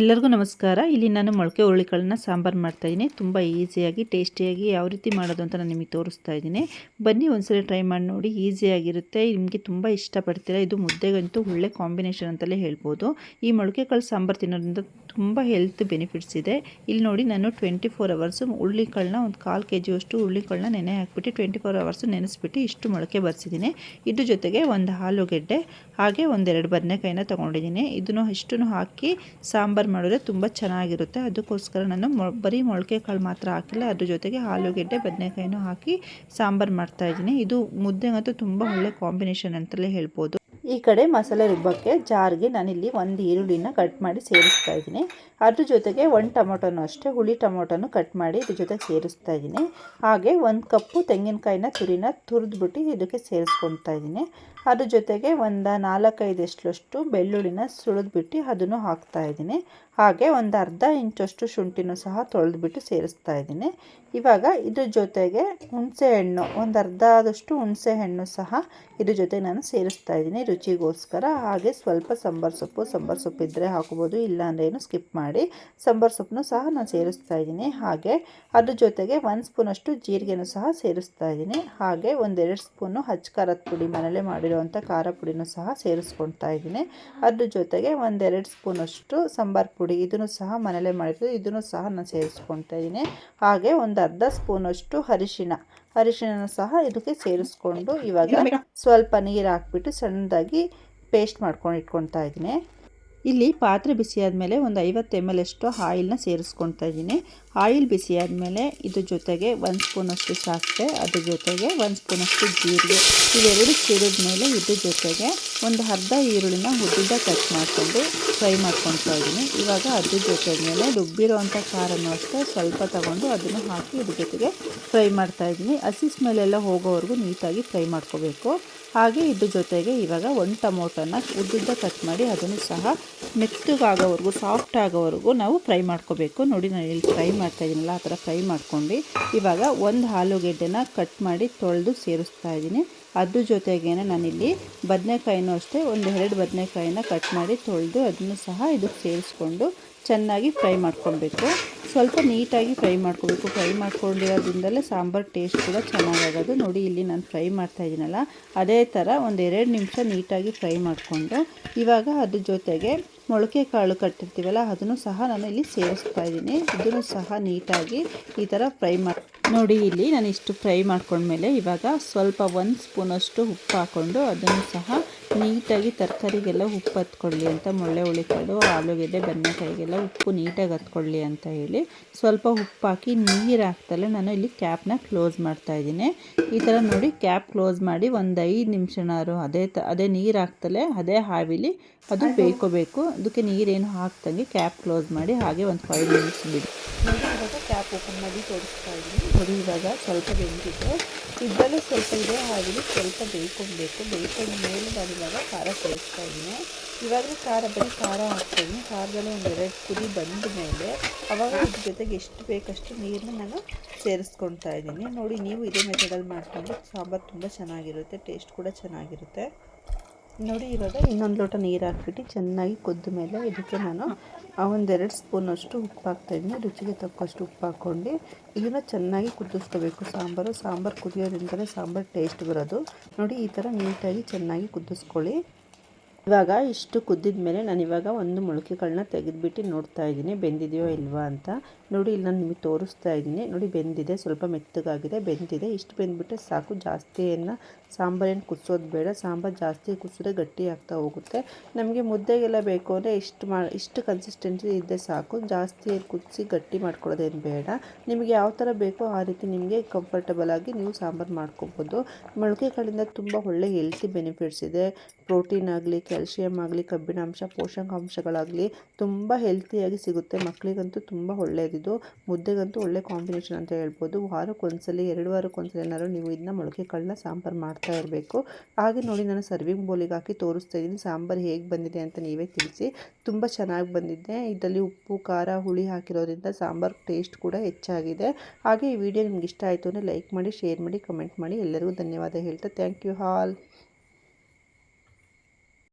ಎಲ್ಲರಿಗೂ ನಮಸ್ಕಾರ. ಇಲ್ಲಿ ನಾನು ಮೊಳಕೆ ಹುರುಳಿಕಾಳನ್ನ ಸಾಂಬಾರು ಮಾಡ್ತಾಯಿದ್ದೀನಿ ತುಂಬ ಈಸಿಯಾಗಿ, ಟೇಸ್ಟಿಯಾಗಿ ಯಾವ ರೀತಿ ಮಾಡೋದು ಅಂತ ನಾನು ನಿಮಗೆ ತೋರಿಸ್ತಾ ಇದ್ದೀನಿ. ಬನ್ನಿ ಒಂದ್ಸಲ ಟ್ರೈ ಮಾಡಿ ನೋಡಿ, ಈಸಿಯಾಗಿರುತ್ತೆ. ನಿಮಗೆ ತುಂಬ ಇಷ್ಟಪಡ್ತೀರಾ? ಇದು ಮುದ್ದೆಗಂತೂ ಒಳ್ಳೆ ಕಾಂಬಿನೇಷನ್ ಅಂತಲೇ ಹೇಳ್ಬೋದು. ಈ ಮೊಳಕೆ ಕಾಳು ಸಾಂಬಾರು ತಿನ್ನೋದ್ರಿಂದ ತುಂಬ ಹೆಲ್ತ್ ಬೆನಿಫಿಟ್ಸ್ ಇದೆ. ಇಲ್ಲಿ ನೋಡಿ, ನಾನು ಟ್ವೆಂಟಿ ಫೋರ್ ಅವರ್ಸು ಹುರುಳಿಕಾಳನ್ನ ಒಂದು ಕಾಲು ಕೆ ಜಿಯಷ್ಟು ಹುರುಳಿಕಾಳನ್ನ ನೆನೆ ಹಾಕ್ಬಿಟ್ಟು ಟ್ವೆಂಟಿ ಫೋರ್ ಅವರ್ಸು ನೆನೆಸ್ಬಿಟ್ಟು ಇಷ್ಟು ಮೊಳಕೆ ಬರ್ಸಿದ್ದೀನಿ. ಇದ್ರ ಜೊತೆಗೆ ಒಂದು ಆಲೂಗೆಡ್ಡೆ ಹಾಗೆ ಒಂದೆರಡು ಬದನೆಕಾಯಿನ ತೊಗೊಂಡಿದ್ದೀನಿ. ಇದನ್ನು ಇಷ್ಟನ್ನು ಹಾಕಿ ಸಾಂಬಾರು ಮಾಡಿದ್ರೆ ತುಂಬ ಚೆನ್ನಾಗಿರುತ್ತೆ. ಅದಕ್ಕೋಸ್ಕರ ನಾನು ಮೊ ಬರೀ ಮೊಳಕೆ ಕಾಳು ಮಾತ್ರ ಹಾಕಿಲ್ಲ. ಅದ್ರ ಜೊತೆಗೆ ಆಲೂಗೆಡ್ಡೆ ಬದನೆಕಾಯಿನೂ ಹಾಕಿ ಸಾಂಬಾರು ಮಾಡ್ತಾಯಿದ್ದೀನಿ ಇದು ಮುದ್ದೆಗಂತೂ ತುಂಬ ಒಳ್ಳೆ ಕಾಂಬಿನೇಷನ್ ಅಂತಲೇ ಹೇಳ್ಬೋದು. ಈ ಕಡೆ ಮಸಾಲೆ ರುಬ್ಬಕ್ಕೆ ಜಾರ್ಗೆ ನಾನಿಲ್ಲಿ ಒಂದು ಈರುಳ್ಳಿನ ಕಟ್ ಮಾಡಿ ಸೇರಿಸ್ತಾ ಇದ್ದೀನಿ. ಅದ್ರ ಜೊತೆಗೆ ಒಂದು ಟೊಮೊಟೊನೂ ಅಷ್ಟೇ, ಹುಳಿ ಟೊಮೊಟೊನು ಕಟ್ ಮಾಡಿ ಇದ್ರ ಜೊತೆಗೆ ಸೇರಿಸ್ತಾ ಇದ್ದೀನಿ. ಹಾಗೆ ಒಂದು ಕಪ್ಪು ತೆಂಗಿನಕಾಯಿನ ತುರಿನ ತುರಿದ್ಬಿಟ್ಟು ಇದಕ್ಕೆ ಸೇರಿಸ್ಕೊತಾ ಇದ್ದೀನಿ. ಅದ್ರ ಜೊತೆಗೆ ಒಂದು ನಾಲ್ಕೈದಷ್ಟು ಬೆಳ್ಳುಳ್ಳಿನ ಸುಳಿದ್ಬಿಟ್ಟು ಅದನ್ನು ಹಾಕ್ತಾ ಇದ್ದೀನಿ. ಹಾಗೆ ಒಂದು ಅರ್ಧ ಇಂಚಷ್ಟು ಶುಂಠಿನೂ ಸಹ ತೊಳೆದ್ಬಿಟ್ಟು ಸೇರಿಸ್ತಾ ಇದ್ದೀನಿ. ಇವಾಗ ಇದ್ರ ಜೊತೆಗೆ ಹುಣಸೆ ಹಣ್ಣು, ಒಂದು ಅರ್ಧ ಆದಷ್ಟು ಹುಣಸೆ ಹಣ್ಣು ಸಹ ಇದ್ರ ಜೊತೆ ನಾನು ಸೇರಿಸ್ತಾ ಇದ್ದೀನಿ. ರುಚಿಗೋಸ್ಕರ ಹಾಗೆ ಸ್ವಲ್ಪ ಸಾಂಬಾರು ಸೊಪ್ಪು ಸಾಂಬಾರು ಸೊಪ್ಪು ಇದ್ದರೆ ಹಾಕೋಬೋದು ಇಲ್ಲ ಅಂದರೆ ಏನು ಸ್ಕಿಪ್ ಮಾಡಿ ಸಾಂಬಾರು ಸೊಪ್ಪನ್ನು ಸಹ ನಾನು ಸೇರಿಸ್ತಾ ಇದ್ದೀನಿ. ಹಾಗೆ ಅದ್ರ ಜೊತೆಗೆ ಒಂದು ಸ್ಪೂನಷ್ಟು ಜೀರಿಗೆನೂ ಸಹ ಸೇರಿಸ್ತಾ ಇದ್ದೀನಿ. ಹಾಗೆ ಒಂದೆರಡು ಸ್ಪೂನು ಹಚ್ಚ ಖಾರದ ಪುಡಿ ಮನೇಲೆ ಮಾಡಿರುವಂಥ ಖಾರ ಪುಡಿನೂ ಸಹ ಸೇರಿಸ್ಕೊಳ್ತಾ ಇದ್ದೀನಿ. ಅದ್ರ ಜೊತೆಗೆ ಒಂದೆರಡು ಸ್ಪೂನಷ್ಟು ಸಾಂಬಾರು ಪುಡಿ ಇದನ್ನು ಸಹ ಮನೇಲೆ ಮಾಡಿರೋದು, ಇದನ್ನು ಸಹ ನಾನು ಸೇರಿಸ್ಕೊಳ್ತಾ ಇದ್ದೀನಿ. ಹಾಗೆ ಒಂದು ಅರ್ಧ ಸ್ಪೂನಷ್ಟು ಅರಿಶಿಣ. ಅರಿಶಿನ ಸಹ ಇದಕ್ಕೆ ಸೇರಿಸ್ಕೊಂಡು ಇವಾಗ ಸ್ವಲ್ಪ ನೀರು ಹಾಕ್ಬಿಟ್ಟು ಸಣ್ಣದಾಗಿ ಪೇಸ್ಟ್ ಮಾಡ್ಕೊಂಡು ಇಟ್ಕೊಳ್ತಾ ಇದ್ದೀನಿ. ಇಲ್ಲಿ ಪಾತ್ರೆ ಬಿಸಿ ಆದಮೇಲೆ ಒಂದು ಐವತ್ತು ಎಂ ಎಲ್ ಅಷ್ಟು ಆಯಿಲ್ನ ಸೇರಿಸ್ಕೊತಾ ಇದ್ದೀನಿ. ಆಯಿಲ್ ಬಿಸಿ ಆದಮೇಲೆ ಇದ್ರ ಜೊತೆಗೆ ಒಂದು ಸ್ಪೂನಷ್ಟು ಸಾಸಿವೆ, ಅದ್ರ ಜೊತೆಗೆ ಒಂದು ಸ್ಪೂನಷ್ಟು ಜೀರಿಗೆ. ಇವೆರಡು ಸೇರಿದ ಮೇಲೆ ಇದ್ರ ಜೊತೆಗೆ ಒಂದು ಅರ್ಧ ಈರುಳ್ಳಿನ ಉದ್ದ ಕಟ್ ಮಾಡಿಕೊಂಡು ಫ್ರೈ ಮಾಡ್ಕೊತಾ ಇದ್ದೀನಿ. ಇವಾಗ ಅದ್ರ ಜೊತೆ ಮೇಲೆ ರುಬ್ಬಿರೋ ಅಂಥ ಖಾರನೂ ಅಷ್ಟೇ ಸ್ವಲ್ಪ ತಗೊಂಡು ಅದನ್ನು ಹಾಕಿ ಇದ್ರ ಜೊತೆಗೆ ಫ್ರೈ ಮಾಡ್ತಾ ಇದ್ದೀನಿ. ಹಸಿ ಸ್ಮೆಲ್ಲೆಲ್ಲ ಹೋಗೋವರೆಗೂ ನೀಟಾಗಿ ಫ್ರೈ ಮಾಡ್ಕೋಬೇಕು. ಹಾಗೆ ಇದ್ರ ಜೊತೆಗೆ ಇವಾಗ ಒಂದು ಟೊಮೊಟೊನ ಉದ್ದುದ್ದ ಕಟ್ ಮಾಡಿ ಅದನ್ನು ಸಹ ಮೆತ್ತಗಾಗೋವರೆಗೂ ಸಾಫ್ಟ್ ಆಗೋವರೆಗೂ ನಾವು ಫ್ರೈ ಮಾಡ್ಕೋಬೇಕು. ನೋಡಿ, ನಾನು ಇಲ್ಲಿ ಫ್ರೈ ಮಾಡ್ತಾ ಇದ್ದೀನಲ್ಲ ಆ ಥರ ಫ್ರೈ ಮಾಡ್ಕೊಂಡು. ಇವಾಗ ಒಂದು ಆಲೂಗೆಡ್ಡೆನ ಕಟ್ ಮಾಡಿ ತೊಳೆದು ಸೇರಿಸ್ತಾ ಇದ್ದೀನಿ ಅದ್ರ ಜೊತೆಗೇನೆ ನಾನಿಲ್ಲಿ ಬದನೆಕಾಯಿನೂ ಅಷ್ಟೇ, ಒಂದು ಎರಡು ಬದನೆಕಾಯಿನ ಕಟ್ ಮಾಡಿ ತೊಳೆದು ಅದನ್ನು ಸಹ ಇದಕ್ಕೆ ಸೇರಿಸ್ಕೊಂಡು ಚೆನ್ನಾಗಿ ಫ್ರೈ ಮಾಡ್ಕೊಬೇಕು. ಸ್ವಲ್ಪ ನೀಟಾಗಿ ಫ್ರೈ ಮಾಡ್ಕೋಬೇಕು. ಫ್ರೈ ಮಾಡ್ಕೊಂಡಿರೋದ್ರಿಂದಲೇ ಸಾಂಬಾರು ಟೇಸ್ಟ್ ಕೂಡ ಚೆನ್ನಾಗಾಗೋದು. ನೋಡಿ, ಇಲ್ಲಿ ನಾನು ಫ್ರೈ ಮಾಡ್ತಾ ಇದ್ದೀನಲ್ಲ ಅದೇ ಥರ ಒಂದು ಎರಡು ನಿಮಿಷ ನೀಟಾಗಿ ಫ್ರೈ ಮಾಡಿಕೊಂಡು. ಇವಾಗ ಅದ್ರ ಜೊತೆಗೆ ಮೊಳಕೆ ಕಾಳು ಕಟ್ಟಿರ್ತೀವಲ್ಲ ಅದನ್ನು ಸಹ ನಾನು ಇಲ್ಲಿ ಸೇರಿಸ್ತಾ ಇದ್ದೀನಿ. ಇದನ್ನು ಸಹ ನೀಟಾಗಿ ಈ ಥರ ಫ್ರೈ ಮಾಡಿ ನೋಡಿ ಇಲ್ಲಿ ನಾನು ಇಷ್ಟು ಫ್ರೈ ಮಾಡ್ಕೊಂಡ್ಮೇಲೆ ಇವಾಗ ಸ್ವಲ್ಪ ಒಂದು ಸ್ಪೂನಷ್ಟು ಉಪ್ಪು ಹಾಕ್ಕೊಂಡು ಅದನ್ನು ಸಹ ನೀಟಾಗಿ ತರಕಾರಿಗೆಲ್ಲ ಉಪ್ಪು ಹತ್ಕೊಳ್ಳಿ ಅಂತ ಮೊಳ್ಳೆ ಉಳಿಕೊಂಡು ಆಲೂಗೆಡ್ಡೆ ಬದನೆಕಾಯಿಗೆಲ್ಲ ಉಪ್ಪು ನೀಟಾಗಿ ಹತ್ಕೊಳ್ಳಿ ಅಂತ ಹೇಳಿ ಸ್ವಲ್ಪ ಉಪ್ಪು ಹಾಕಿ ನೀರು ಹಾಕ್ತಲೇ ನಾನು ಇಲ್ಲಿ ಕ್ಯಾಪ್ನ ಕ್ಲೋಸ್ ಮಾಡ್ತಾ ಇದ್ದೀನಿ. ಈ ಥರ ನೋಡಿ ಕ್ಯಾಪ್ ಕ್ಲೋಸ್ ಮಾಡಿ ಒಂದು ಐದು ನಿಮಿಷನಾರು ಅದೇ ತ ಅದೇ ನೀರು ಹಾಕ್ತಲೇ ಅದೇ ಹಾವಿಲಿ ಅದು ಬೇಯ್ಕೋಬೇಕು ಅದಕ್ಕೆ ನೀರೇನು ಹಾಕ್ದಂಗೆ ಕ್ಯಾಪ್ ಕ್ಲೋಸ್ ಮಾಡಿ ಹಾಗೆ ಒಂದು ಫೈವ್ ಮಿನಿಟ್ಸ್ ಬಿಡಿ. ನೋಡಿ ಇವಾಗ ಕ್ಯಾಪ್ ಓಪನ್ ಮಾಡಿ ತೋರಿಸ್ತಾ ಇದ್ದೀನಿ. ನೋಡಿ ಸ್ವಲ್ಪ ಬೆಂದಿದೆ. ಇದ್ದಲ್ಲಿ ಸ್ವಲ್ಪ ಇದೆ ಹಾಗೆ ಸ್ವಲ್ಪ ಬೇಯ್ಕೊಬೇಕು ಬೇಯ್ಕೊಂಡು ಮೇಲೆ ಇವಾಗ ಖಾರ ಸೇರಿಸ್ತಾ ಇದ್ದೀನಿ. ಇವಾಗಲೂ ಖಾರ, ಬರೀ ಖಾರ ಹಾಕ್ತೀನಿ. ಖಾರದಲ್ಲಿ ಎರಡು ಕುದಿ ಬಂದ ಮೇಲೆ ಅವಾಗ ಇದ್ರ ಜೊತೆಗೆ ಎಷ್ಟು ಬೇಕಷ್ಟು ನೀರನ್ನ ನಾನು ಸೇರಿಸ್ಕೊಳ್ತಾ ಇದ್ದೀನಿ. ನೋಡಿ, ನೀವು ಇದೇ ಮೆಥಡಲ್ಲಿ ಮಾಡಿಕೊಂಡು ಸಾಂಬಾರು ತುಂಬ ಚೆನ್ನಾಗಿರುತ್ತೆ ಟೇಸ್ಟ್ ಕೂಡ ಚೆನ್ನಾಗಿರುತ್ತೆ. ನೋಡಿ, ಇವಾಗ ಇನ್ನೊಂದು ಲೋಟ ನೀರು ಹಾಕ್ಬಿಟ್ಟು ಚೆನ್ನಾಗಿ ಕುದ್ದ ಮೇಲೆ ಇದಕ್ಕೆ ನಾನು ಒಂದೆರಡು ಸ್ಪೂನಷ್ಟು ಉಪ್ಪು ಹಾಕ್ತಾಯಿದ್ದೀನಿ ರುಚಿಗೆ ತಕ್ಕಷ್ಟು ಉಪ್ಪು ಹಾಕ್ಕೊಂಡು ಇದನ್ನು ಚೆನ್ನಾಗಿ ಕುದಿಸ್ಕೋಬೇಕು. ಸಾಂಬಾರು ಸಾಂಬಾರು ಕುದಿಯೋದ್ರಿಂದಲೇ ಸಾಂಬಾರು ಟೇಸ್ಟ್ ಬರೋದು. ನೋಡಿ, ಈ ಥರ ನೀಟಾಗಿ ಚೆನ್ನಾಗಿ ಕುದಿಸ್ಕೊಳ್ಳಿ. ಇವಾಗ ಇಷ್ಟು ಕುದ್ದಿದ ಮೇಲೆ ನಾನು ಇವಾಗ ಒಂದು ಮೊಳಕೆಗಳನ್ನ ತೆಗೆದುಬಿಟ್ಟು ನೋಡ್ತಾ ಇದ್ದೀನಿ. ಬೆಂದಿದೆಯೋ ಇಲ್ವಾ ಅಂತ. ನೋಡಿ, ಇಲ್ಲಿ ನಾನು ನಿಮಗೆ ತೋರಿಸ್ತಾ ಇದ್ದೀನಿ. ನೋಡಿ, ಬೆಂದಿದೆ. ಸ್ವಲ್ಪ ಮೆತ್ತಗಾಗಿದೆ. ಬೆಂದಿದೆ. ಇಷ್ಟು ಬೆಂದ್ಬಿಟ್ರೆ ಸಾಕು. ಜಾಸ್ತಿ ಏನು ಸಾಂಬಾರೇನು ಕುದಿಸೋದು ಬೇಡ, ಸಾಂಬಾರು ಜಾಸ್ತಿ ಕುದಿಸಿದ್ರೆ ಗಟ್ಟಿ ಆಗ್ತಾ ಹೋಗುತ್ತೆ. ನಮಗೆ ಮುದ್ದೆಗೆಲ್ಲ ಬೇಕು ಅಂದರೆ ಇಷ್ಟು ಮಾ, ಇಷ್ಟು ಕನ್ಸಿಸ್ಟೆನ್ಸಿ ಇದ್ದರೆ ಸಾಕು. ಜಾಸ್ತಿ ಕುದಿಸಿ ಗಟ್ಟಿ ಮಾಡ್ಕೊಳ್ಳೋದೇನು ಬೇಡ. ನಿಮಗೆ ಯಾವ ಥರ ಬೇಕೋ ಆ ರೀತಿ ನಿಮಗೆ ಕಂಫರ್ಟಬಲ್ ಆಗಿ ನೀವು ಸಾಂಬಾರು ಮಾಡ್ಕೊಬೋದು. ಮೊಳಕೆ ಕಾಳಿಂದ ತುಂಬ ಒಳ್ಳೆ ಹೆಲ್ತಿ ಬೆನಿಫಿಟ್ಸ್ ಇದೆ. ಪ್ರೋಟೀನ್ ಆಗಲಿ ಕ್ಯಾಲ್ಶಿಯಮ್ ಆಗಲಿ, ಕಬ್ಬಿಣಾಂಶ, ಪೋಷಕಾಂಶಗಳಾಗಲಿ ತುಂಬ ಹೆಲ್ತಿಯಾಗಿ ಸಿಗುತ್ತೆ. ಮಕ್ಕಳಿಗಂತೂ ತುಂಬ ಒಳ್ಳೆಯದಿದು ಮುದ್ದೆಗಂತೂ ಒಳ್ಳೆ ಕಾಂಬಿನೇಷನ್ ಅಂತ ಹೇಳ್ಬೋದು. ವಾರಕ್ಕೊಂದ್ಸಲಿ, ಎರಡು ವಾರಕ್ಕೊಂದ್ಸಲಿ ಏನಾದ್ರು ನೀವು ಇದನ್ನ ಮೊಳಕೆ ಕಾಳನ್ನ ಸಾಂಬಾರು ಮಾಡ್ತಾ ಇರಬೇಕು ಹಾಗೆ ನೋಡಿ ನಾನು ಸರ್ವಿಂಗ್ ಬೋಲಿಗೆ ಹಾಕಿ ತೋರಿಸ್ತಾ ಇದ್ದೀನಿ. ಸಾಂಬಾರು ಹೇಗೆ ಬಂದಿದೆ ಅಂತ ನೀವೇ ತಿಳಿಸಿ. ತುಂಬ ಚೆನ್ನಾಗಿ ಬಂದಿದೆ. ಇದರಲ್ಲಿ ಉಪ್ಪು, ಖಾರ, ಹುಳಿ ಹಾಕಿರೋದ್ರಿಂದ ಸಾಂಬಾರು ಟೇಸ್ಟ್ ಕೂಡ ಹೆಚ್ಚಾಗಿದೆ. ಹಾಗೆ ಈ ವಿಡಿಯೋ ನಿಮ್ಗೆ ಇಷ್ಟ ಆಯಿತು ಅಂದರೆ ಲೈಕ್ ಮಾಡಿ ಶೇರ್ ಮಾಡಿ ಕಮೆಂಟ್ ಮಾಡಿ. ಎಲ್ಲರಿಗೂ ಧನ್ಯವಾದ ಹೇಳ್ತಾ ಥ್ಯಾಂಕ್ ಯು ಹಾಲ್